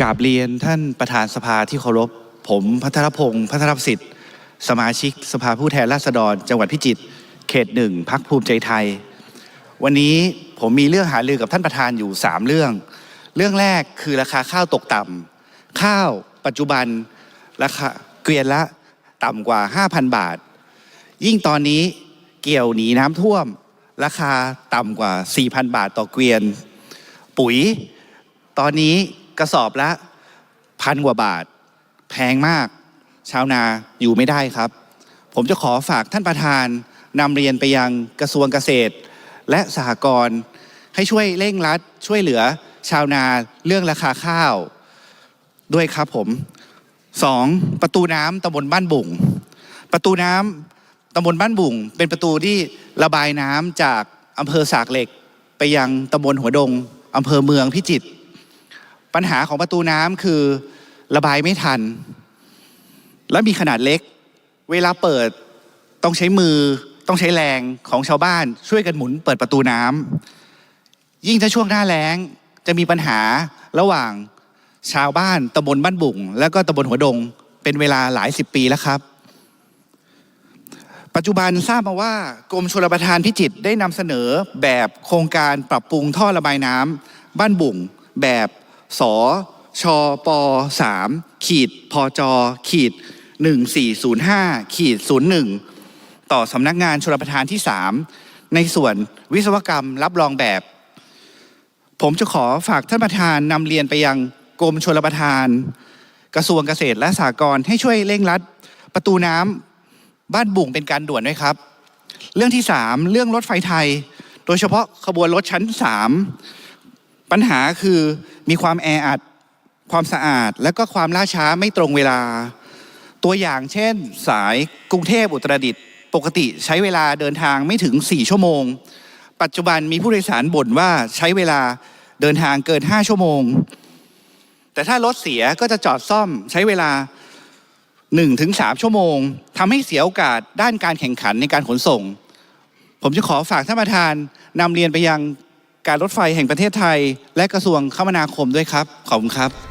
กราบเรียนท่านประธานสภาที่เคารพ ผมพัทรพงศ์พัทรประสิทธิ์ สมาชิกสภาผู้แทนราษฎร จังหวัดพิจิตรเขตหนึ่งพักภูมิใจไทย วันนี้ผมมีเรื่องหารือกับท่านประธานอยู่ 3 เรื่อง เรื่องแรกคือราคาข้าวตกต่ำข้าวปัจจุบันราคาเกวียนละต่ำกว่า 5,000 บาท ยิ่งตอนนี้เกี่ยวหนีน้ำท่วม ราคาต่ำกว่า 4,000 บาทต่อเกวียน ปุ๋ย ตอนนี้ กระสอบละพันกว่าบาท แพงมาก ชาวนาอยู่ไม่ได้ครับ ผมจะขอฝากท่านประธานนำเรียนไปยังกระทรวงเกษตร และสหกรณ์ให้ช่วยเร่งรัดช่วยเหลือชาวนาเรื่องราคาข้าว ด้วยครับผมสองประตูน้ำตำบลบ้านบุ่ง ประตูน้ำตำบลบ้านบุ่ง เป็นประตูที่ระบายน้ำจากอำเภอสากเหล็ก ไปยังตำบลหัวดงอำเภอเมืองพิจิตร ปัญหาของประตูน้ำคือระบายไม่ทัน และมีขนาดเล็ก เวลาเปิดต้องใช้มือต้องใช้แรงของชาวบ้านช่วยกันหมุนเปิดประตูน้ำยิ่งถ้าช่วงหน้าแล้งจะมีปัญหาระหว่างชาวบ้านตำบลบ้านบุ่ง แล้วก็ตำบลหัวดง เป็นเวลาหลายสิบปีแล้วครับ ปัจจุบันทราบมาว่ากรมชลประทานพิจิตรได้นำเสนอแบบโครงการปรับปรุงท่อระบายน้ำบ้านบุ่งแบบ สชป3ขีดพจขีด1405ขีด01ต่อสำนักงานชลประทานที่3ในส่วนวิศวกรรมรับรองแบบ ผมจะขอฝากท่านประธานนำเรียนไปยังกรมชลประทาน กระทรวงเกษตรและสหกรณ์ให้ช่วยเร่งรัด ประตูน้ำบ้านบุ่งเป็นการด่วนด้วยครับ เรื่องที่3เรื่องรถไฟไทย โดยเฉพาะขบวนรถชั้น3 ปัญหาคือมีความแออัด ความสะอาด และก็ความล่าช้าไม่ตรงเวลา ตัวอย่างเช่น สายกรุงเทพอุตรดิตถ์ปกติใช้เวลาเดินทางไม่ถึง 4 ชั่วโมง ปัจจุบันมีผู้โดยสารบ่นว่าใช้เวลาเดินทางเกิน 5 ชั่วโมง แต่ถ้ารถเสียก็จะจอดซ่อมใช้เวลา 1-3 ชั่วโมงทำให้เสียโอกาสด้านการแข่งขันในการขนส่ง ผมจะขอฝากท่านประธานนำเรียนไปยัง การรถไฟแห่งประเทศไทย และกระทรวงคมนาคมด้วยครับ ขอบคุณครับ